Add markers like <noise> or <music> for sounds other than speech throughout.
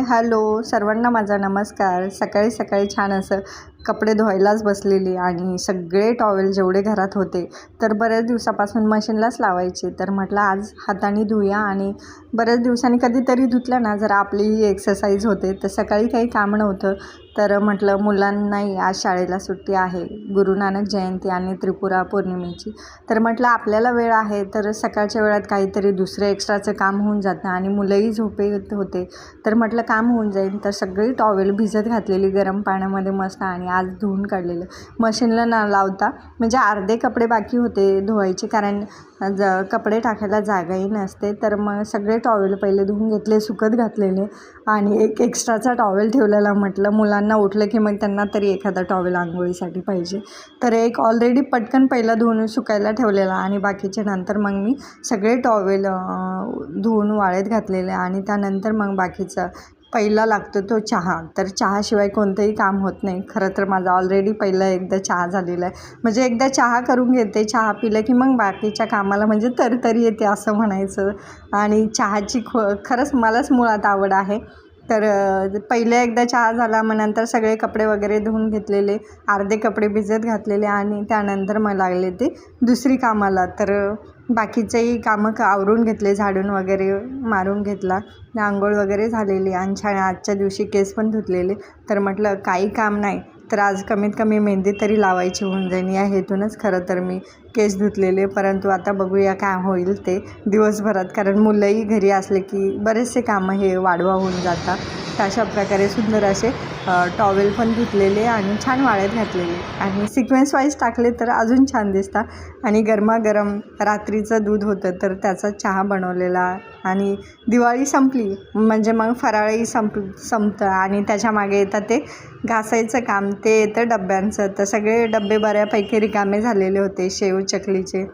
Hello सर्वांना माझा नमस्कार. सकाळी सकाळी छान असं कपडे धुवायलाच बसलेली आणि सगळे टॉवेल जेवढे घरात होते तर बऱ्याच दिवसापासून मशीनलाच लावायचे. तर म्हटलं आज हाताने धुया आणि बऱ्याच दिवसांनी कधीतरी धुतलं ना जर आपलीही एक्सरसाइज होते. तर सकाळी काही काम नव्हतं. तर म्हटलं मुलांनाही आज शाळेला सुट्टी आहे. गुरु नानक जयंती आणि त्रिपुरा पौर्णिमेची. तर म्हटलं आपल्याला वेळ आहे तर सकाळच्या वेळात काहीतरी दुसरं एक्स्ट्राचं काम होऊन जातं आणि मुलंही झोपे होते. तर म्हटलं काम होऊन जाईल. तर सगळी टॉवेल भिजत घातलेली गरम पाण्यामध्ये मस्त आणि आज धुवून काढलेलं. मशीनला ना लावता म्हणजे अर्धे कपडे बाकी होते धुवायचे कारण ज कपडे टाकायला जागाही नसते. तर मग सगळे टॉवेल पहिले धुवून घेतले सुकत घातलेले. आणि एक एक्स्ट्राचा टॉवेल ठेवलेला म्हटलं मुलांना उठलं की मग त्यांना तरी एखादा टॉवेल आंघोळीसाठी पाहिजे. तर एक ऑलरेडी पटकन पहिला धुवून सुकायला ठेवलेला आणि बाकीचे नंतर मग मी सगळे टॉवेल धुवून वाळत घातलेले आणि त्यानंतर मग बाकीचं पहिला लागतो तो चहा. तर चहाशिवाय कोणतंही काम होत नाही. खरं तर माझा ऑलरेडी पहिला एकदा चहा झालेला आहे. म्हणजे एकदा चहा करून घेते चहा पिलं की मग बाकीच्या कामाला म्हणजे तरतरी येते असं म्हणायचं. आणि चहाची खो खरंच मलाच मुळात आवड आहे. तर पहिले एकदा चहा झाला मग नंतर सगळे कपडे वगैरे धुवून घेतलेले अर्धे कपडे भिजत घातलेले आणि त्यानंतर मग लागले ते दुसरी कामाला. तर बाकीचेही कामं क आवरून घेतले झाडून वगैरे मारून घेतला. आंघोळ वगैरे झालेली. आणि छान आजच्या दिवशी केस पण धुतलेले. तर म्हटलं काही काम नाही. तर आज कमीत कमी मेहंदी तरी लावायची होऊन जाईन या हेतूनच खरं तर मी केस धुतलेले परंतु आता बघूया काय होईल ते दिवसभरात. कारण मुलंही घरी असले की बरेचसे कामं हे वाढवा होऊन जातात. तर अशा प्रकारे सुंदर असे टॉवेल पण धुतलेले आणि छान वाळ्यात घातलेले. आणि सिक्वेन्स वाईज टाकले तर अजून छान दिसतात. आणि गरमागरम रात्रीचं दूध होतं तर त्याचा चहा बनवलेला आणि दिवाळी संपली म्हणजे मग फराळही संप संपतं आणि त्याच्यामागे येतं ते घासायचं काम ते येतं डब्यांचं. तर सगळे डबे बऱ्यापैकी रिकामे झालेले होते शेव चकलीचे.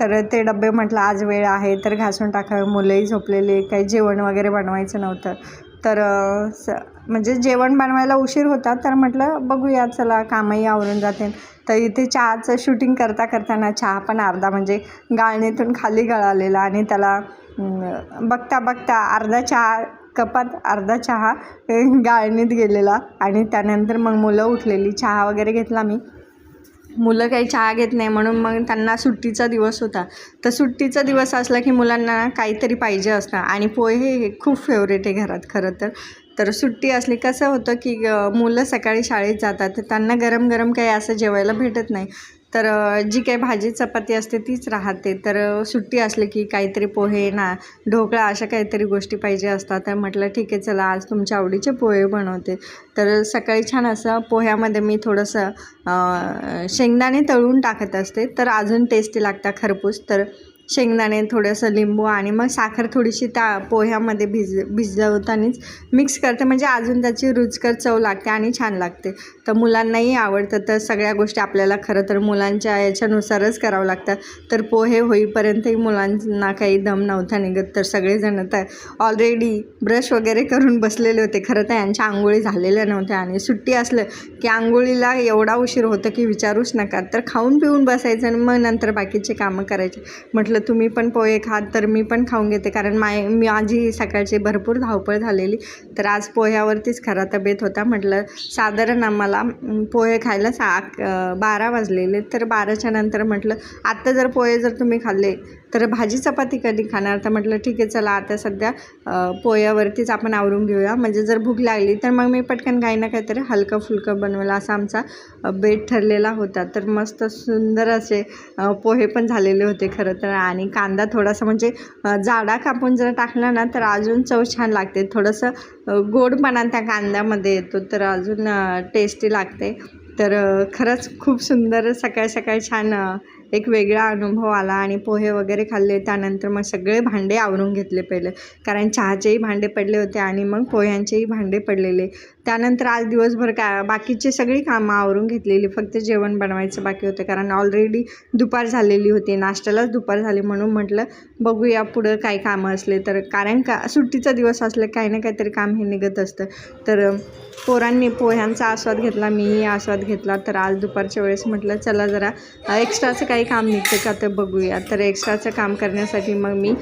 तर ते डबे म्हटलं आज वेळ आहे तर घासून टाकावे मुलंही झोपलेले काही जेवण वगैरे बनवायचं नव्हतं. तर स म्हणजे जेवण बनवायला उशीर होता तर म्हटलं बघूया चला कामही आवरून जाते. तर इथे चहाचं शूटिंग करता करताना चहा पण अर्धा म्हणजे गाळणीतून खाली गळालेला आणि त्याला बघता बघता अर्धा चहा कपात अर्धा चहा गाळणीत गेलेला आणि त्यानंतर मग मुलं उठलेली. चहा वगैरे घेतला मी. मुलं काही चहा घेत नाही म्हणून मग त्यांना सुट्टीचा दिवस होता. तर सुट्टीचा दिवस असला की मुलांना काहीतरी पाहिजे असतं आणि पोहे हे खूप फेवरेट आहे घरात खरं तर. तर सुट्टी असली कसं होतं की मुलं सकाळी शाळेत जातात. तर त्यांना गरम गरम काही असं जेवायला भेटत नाही. तर जी काही भाजी चपाती असते तीच राहते. तर सुट्टी असली की काहीतरी पोहे ना ढोकळा अशा काहीतरी गोष्टी पाहिजे असतात. तर म्हटलं ठीक आहे चला आज तुमच्या आवडीचे पोहे बनवते. तर सकाळी छान असं पोह्यामध्ये मी थोडंसं शेंगदाणे तळून टाकत असते. तर अजून टेस्टी लागतात खरपूस. तर शेंगदाणे थोडंसं लिंबू आणि मग साखर थोडीशी त्या पोह्यामध्ये भिज भिजवतानीच मिक्स करते. म्हणजे अजून त्याची रुचकर चव लागते आणि छान लागते. तर मुलांनाही आवडतं. तर सगळ्या गोष्टी आपल्याला खरं तर मुलांच्या याच्यानुसारच करावं लागतं. तर पोहे होईपर्यंतही मुलांना काही दम नव्हता निघत. तर सगळेजण तर ऑलरेडी ब्रश वगैरे करून बसलेले होते. खरं तर यांच्या आंघोळी झालेल्या नव्हत्या आणि सुट्टी असलं की आंघोळीला एवढा उशीर होतं की विचारूच नका. तर खाऊन पिऊन बसायचं आणि मग नंतर बाकीचे कामं करायचे. म्हटलं तुम्ही पण पोहे खात तर मी पण खाऊन घेते. कारण माय माझी सकाळची भरपूर धावपळ झालेली. तर आज पोह्यावरतीच खरा तब्येत होता. म्हटलं साधारण आम्हाला पोहे खायला सा बारा वाजलेले. तर बाराच्या नंतर म्हटलं आत्ता जर पोहे जर तुम्ही खाल्ले तर भाजी चपाती कधी खाणार? तर म्हटलं ठीक आहे चला आता सध्या पोह्यावरतीच आपण आवरून घेऊया. म्हणजे जर भूक लागली तर मग मी पटकन काही ना काहीतरी हलकं फुलकं बनवलं. असा आमचा बेट ठरलेला होता. तर मस्त सुंदर असे पोहे पण झालेले होते खरं तर. आणि कांदा थोडासा म्हणजे जाडा कापून जर टाकला ना तर अजून चव छान लागते. थोडंसं गोडपणा त्या कांद्यामध्ये येतो तर अजून टेस्टी लागते. तर खरंच खूप सुंदर सकाळ सकाळी छान एक वेगळा अनुभव आला आणि पोहे वगैरे खाल्ले. त्यानंतर मग सगळे भांडे आवरून घेतले पहिले. कारण चहाचेही भांडे पडले होते आणि मग पोह्यांचेही भांडे पडलेले. त्यानंतर आज दिवसभर का बाकीचे सगळी कामं आवरून घेतलेली फक्त जेवण बनवायचं बाकी होतं कारण ऑलरेडी दुपार झालेली होती नाश्त्यालाच दुपार झाली म्हणून म्हटलं बघूया पुढं काय कामं असले तर. कारण का सुट्टीचा दिवस असलं काही ना काहीतरी काम हे निघत असतं. तर पोरांनी पोह्यांचा आस्वाद घेतला मीही आस्वाद घेतला तर आज दुपारच्या वेळेस म्हटलं चला जरा एक्स्ट्राचं काही काम निघतं का तर बघूया. तर एक्स्ट्राचं काम करण्यासाठी मग मी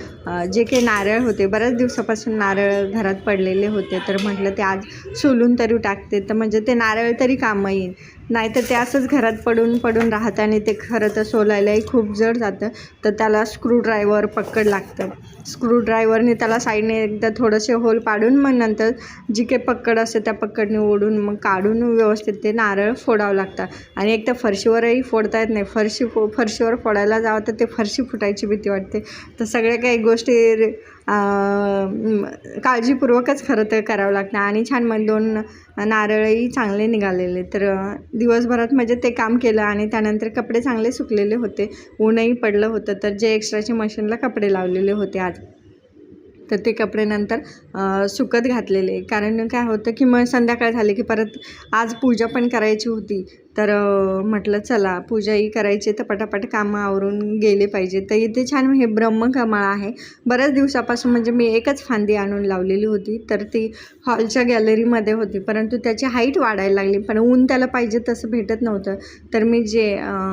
जे काही नारळ होते बऱ्याच दिवसापासून नारळ घरात पडलेले होते तर म्हटलं ते आज सोलून तरी टाकते. तर म्हणजे ते नारळ तरी कामं येईल. नाहीतर ते असंच घरात पडून पडून राहतं आणि ते खरं तर सोलायलाही खूप जड जातं. तर त्याला स्क्रूड्रायव्हर पक्कड लागतं. स्क्रूड्रायव्हरने त्याला साईडने एकदा थोडंसे होल पाडून मग नंतर जी काही पक्कड असते त्या पक्कडने ओढून मग काढून व्यवस्थित ते नारळ फोडावं लागतं. आणि एक तर फरशीवरही फोडता येत नाही. फरशी फो फरशीवर फोडायला जावं तर ते फरशी फुटायची भीती वाटते. तर सगळ्या काही गोष्टी काळजीपूर्वकच खरं तर करावं लागतं. आणि छान मग दोन नारळही चांगले निघालेले. तर दिवसभरात म्हणजे ते काम केलं आणि त्यानंतर कपडे चांगले सुकलेले होते. ऊनही पडलं होतं. तर जे एक्स्ट्राचे मशीनला कपडे लावलेले होते आज. तर ते कपडे नंतर सुकत घातलेले. कारण काय होतं की मग संध्याकाळ झाले की परत आज पूजा पण करायची होती. तर म्हटलं चला पूजाही करायची तर पटापट कामं आवरून गेले पाहिजे तर इथे छान हे ब्रह्मकमळ आहे. बऱ्याच दिवसापासून म्हणजे मी एकच फांदी आणून लावलेली होती तर ती हॉलच्या गॅलरीमध्ये होती. परंतु त्याची हाईट वाढायला लागली पण ऊन त्याला पाहिजे तसं भेटत नव्हतं. तर मी जे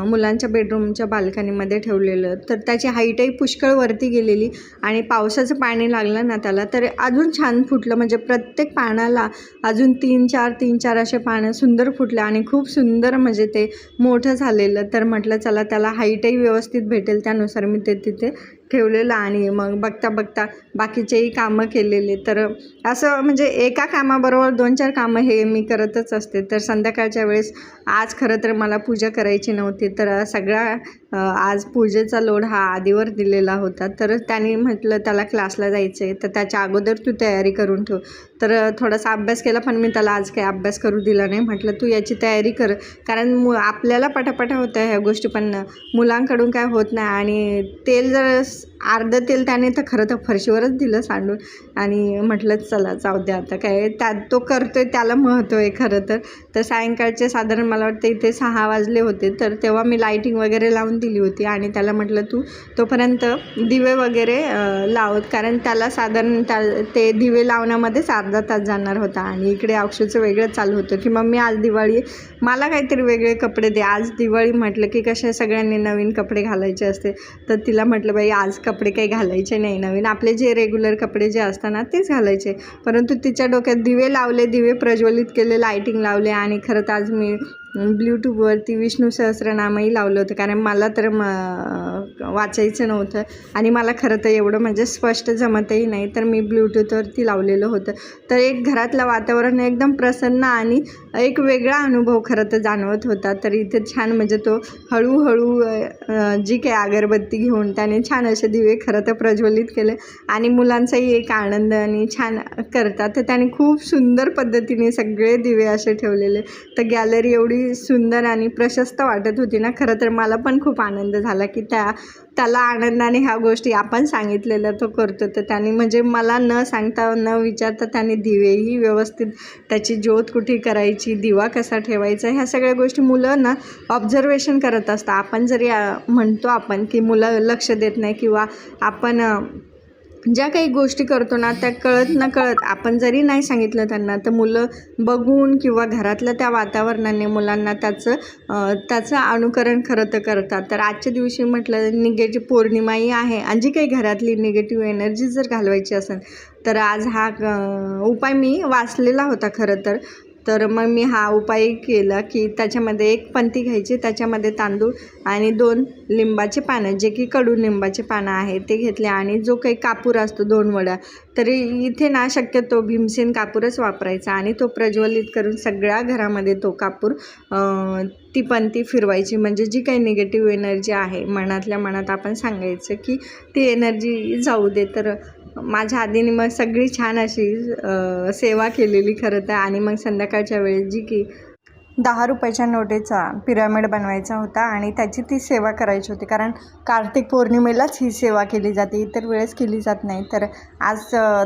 मुलांच्या बेडरूमच्या बाल्कनीमध्ये ठेवलेलं तर त्याची हाईटही पुष्कळ वरती गेलेली आणि पावसाचं पाणी लागलं ना त्याला तर अजून छान फुटलं. म्हणजे प्रत्येक पानाला अजून तीन चार तीन चार असे पानं सुंदर फुटलं आणि खूप सुंदर म्हणजे ते मोठं झालेलं तर म्हटलं चला त्याला हाईटही व्यवस्थित भेटेल त्यानुसार मी ते तिथे ठेवलेलं आणि मग बघता बघता बाकीचेही कामं केलेले. तर असं म्हणजे एका कामाबरोबर दोन चार कामं हे मी करतच असते. तर संध्याकाळच्या वेळेस आज खरं तर मला पूजा करायची नव्हती. तर सगळ्या आज पूजेचा लोड हा आधीवर दिलेला होता. तर त्याने म्हटलं त्याला क्लासला जायचं आहे तर त्याच्या अगोदर तू तयारी करून ठेव. तर थोडासा अभ्यास केला पण मी त्याला आज काही अभ्यास करू दिला नाही. म्हटलं तू याची तयारी कर. कारण मु आपल्याला पटापटा होतं ह्या गोष्टी पण मुलांकडून काय होत नाही. आणि तेल जर अर्धं तेल त्याने तर खरं तर फरशीवरच दिलं सांडून. आणि म्हटलं चला जाऊ द्या आता काय त्या तो करतो आहे त्याला महत्त्व आहे खरं तर. तर सायंकाळचे साधारण मला वाटतं इथे सहा वाजले होते. तर तेव्हा मी लाईटिंग वगैरे लावून दिली होती. आणि त्याला म्हटलं तू तोपर्यंत दिवे वगैरे लावत. कारण त्याला साधारण त्या ते दिवे लावण्यामध्येच अर्धा तास जाणार होता. आणि इकडे अक्षूचं वेगळं चालू होतं की मम्मी आज दिवाळी मला काहीतरी वेगळे कपडे दे. आज दिवाळी म्हटलं की कशा सगळ्यांनी नवीन कपडे घालायचे असते? तर तिला म्हटलं बाई आज कपडे काही घालायचे नाही नवीन. आपले जे रेग्युलर कपडे जे असतात ना तेच घालायचे. परंतु तिच्या डोक्यात दिवे लावले दिवे प्रज्वलित केले लायटिंग लावले आणि खरं तर आज मी ब्ल्यूट्यूबवरती विष्णू सहस्रनामही लावलं होतं. कारण मला तर म वाचायचं नव्हतं. आणि मला खरं तर एवढं म्हणजे स्पष्ट जमतही नाही. तर मी ब्ल्यूटूथवरती लावलेलं होतं. तर एक घरातलं वातावरण एकदम प्रसन्न आणि एक वेगळा अनुभव खरं तर जाणवत होता. तर इथे छान म्हणजे तो हळूहळू जी काही अगरबत्ती घेऊन त्याने छान असे दिवे खरं तर प्रज्वलित केले. आणि मुलांचाही एक आनंद आणि छान करतात. तर त्याने खूप सुंदर पद्धतीने सगळे दिवे असे ठेवलेले. तर गॅलरी एवढी सुंदर आणि प्रशस्त वाटत होती ना. खरं तर मला पण खूप आनंद झाला की त्या त्याला आनंदाने ह्या गोष्टी आपण सांगितलेल्या तो करतो. तर त्याने म्हणजे मला न सांगता न विचारता त्याने दिवेही व्यवस्थित त्याची ज्योत कुठे करायची दिवा कसा ठेवायचा ह्या सगळ्या गोष्टी मुलं ना ऑब्झर्वेशन करत असतात. आपण जरी म्हणतो आपण की मुलं लक्ष देत नाही किंवा आपण ज्या काही गोष्टी करतो ना त्या कळत न कळत आपण जरी नाही सांगितलं त्यांना तर मुलं बघून किंवा घरातल्या त्या वातावरणाने मुलांना त्याचं त्याचं अनुकरण खरं तर करतात. तर आजच्या दिवशी म्हटलं निगेटिव्ह पौर्णिमाही आहे आणि जी काही घरातली निगेटिव्ह एनर्जी जर घालवायची असेल तर आज हा उपाय मी वाचलेला होता खरं तर. तर मग मी हा उपाय केला की त्याच्यामध्ये एक पंती घ्यायची. त्याच्यामध्ये तांदूळ आणि दोन लिंबाचे पानं जे की कडू लिंबाचे पानं आहे ते घेतले. आणि जो काही कापूर असतो दोन वड्या तरी इथे ना शक्यतो भीमसेन कापूरच वापरायचा. आणि तो प्रज्वलित करून सगळ्या घरामध्ये तो कापूर ती पंती फिरवायची. म्हणजे जी काही निगेटिव्ह एनर्जी आहे मनातल्या मनात आपण सांगायचं की ती एनर्जी जाऊ दे. तर माझ्या आधीने मग सगळी छान अशी सेवा केलेली खरं तर. आणि मग संध्याकाळच्या वेळेस जी की दहा रुपयाच्या नोटेचा पिरामिड बनवायचा होता आणि त्याची ती सेवा करायची होती. कारण कार्तिक पौर्णिमेलाच ही सेवा केली जाते. इतर वेळेस केली जात नाही. तर आज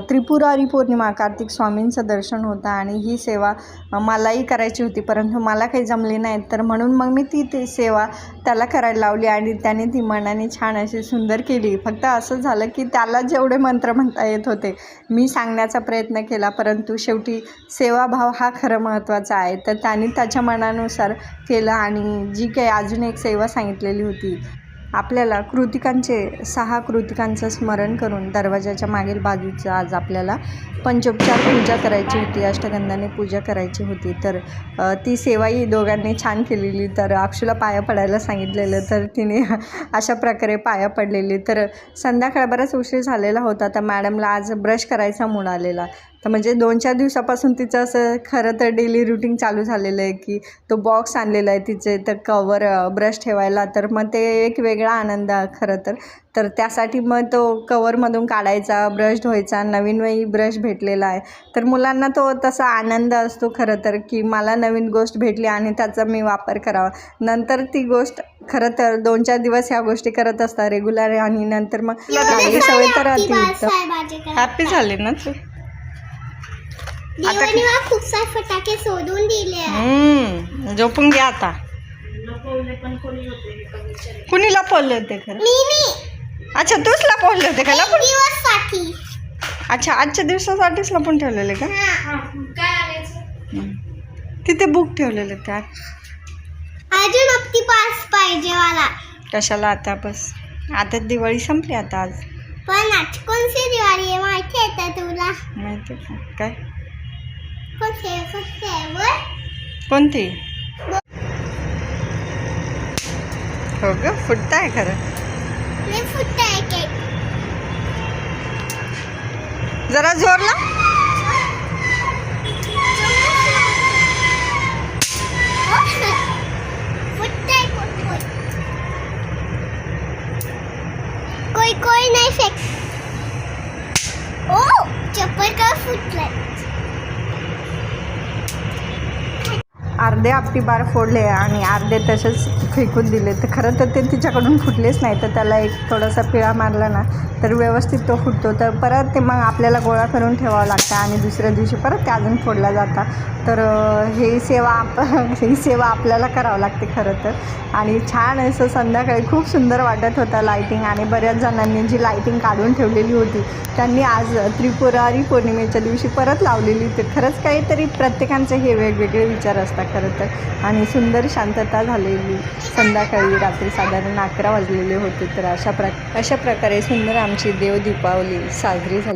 त्रिपुरारी पौर्णिमा कार्तिक स्वामींचं दर्शन होतं आणि ही सेवा मलाही करायची होती. परंतु मला काही जमली नाही तर म्हणून मग मी ती ती सेवा त्याला करायला लावली आणि त्याने ती मनाने छान अशी सुंदर केली. फक्त असं झालं की त्याला जेवढे मंत्र म्हणता येत होते मी सांगण्याचा प्रयत्न केला. परंतु शेवटी सेवाभाव हा खरं महत्त्वाचा आहे. तर त्याने त्याच्या मनानुसार केलं आणि जी काही अजून एक सेवा सांगितलेली होती आपल्याला कृतिकांचे सहा कृतिकांचं स्मरण करून दरवाजाच्या मागील बाजूचं आज आपल्याला पंचोपचार पूजा करायची होती अष्टगंधाने पूजा करायची होती. तर ती सेवाही दोघांनी छान केलेली. तर अक्षूला पाया पडायला सांगितलेलं तर तिने अशा प्रकारे पाया पडलेली. तर संध्याकाळ बराच उशीर झालेला होता तर मॅडमला आज ब्रश करायचा मूड आलेला. तर म्हणजे दोन चार दिवसापासून तिचं असं खरं तर डेली रुटीन चालू झालेलं आहे की तो बॉक्स आणलेला आहे तिचे तर कवर ब्रश ठेवायला तर मग ते एक वेगळा आनंद आहे खरं तर. तर त्यासाठी मग तो कवरमधून काढायचा ब्रश धुवायचा नवीन वेळी ब्रश भेटलेला आहे. तर मुलांना तो तसा आनंद असतो खरं तर की मला नवीन गोष्ट भेटली आणि त्याचा मी वापर करावा. नंतर ती गोष्ट खरं तर दोन चार दिवस ह्या गोष्टी करत असतात रेग्युलर आणि नंतर मग सवय तर अतिरिक्त हॅपी झाली ना तू? देवाने मला खूप सारे फटाके सोडून दिले. हम्म, झोपून घ्या आता. कुणी लपवले होते खरं? मी मी. अच्छा तूच लपवले होते का? लपून दिवससाठी अच्छा आजच्या दिवसासाठीच लपून ठेवलेले का? हम्म. तिथे बुक ठेवलेले त्यात अजून हप्ती पास पाहिजे मला. कशाला आता बस? आता दिवाळी संपली आता आज. पण आज कोणती दिवाळी आहे माहिती आहे का तुला? माहिती का? काय? कोणते? हो ग फुटत आहे खरं. फुटत आहे केक जरा कोण कोण कोई कोई नाही फेक अर्धे आपटी बार फोडले आणि अर्धे तसेच फेकून दिले. तर खरं तर ते तिच्याकडून फुटलेच नाही. तर त्याला एक थोडासा पिळा मारला ना तर व्यवस्थित तो फुटतो. तर परत ते मग आपल्याला गोळा करून ठेवावं लागतं आणि दुसऱ्या दिवशी परत ते अजून फोडला जाता. तर ही सेवा आप <laughs> ही सेवा आपल्याला करावं लागते खरं तर. आणि छान असं संध्याकाळी खूप सुंदर वाटत होतं लाईटिंग आणि बऱ्याच जणांनी जी लाईटिंग काढून ठेवलेली होती त्यांनी आज त्रिपुरारी पौर्णिमेच्या दिवशी परत लावलेली होती. खरंच काहीतरी प्रत्येकांचे हे वेगवेगळे विचार असतात खरं होतं. आणि सुंदर शांतता झालेली. संध्याकाळी रात्री साधारण अकरा वाजलेले होते तर अशा प्र अशा प्रकारे सुंदर आमची देव दीपावली साजरी झाली.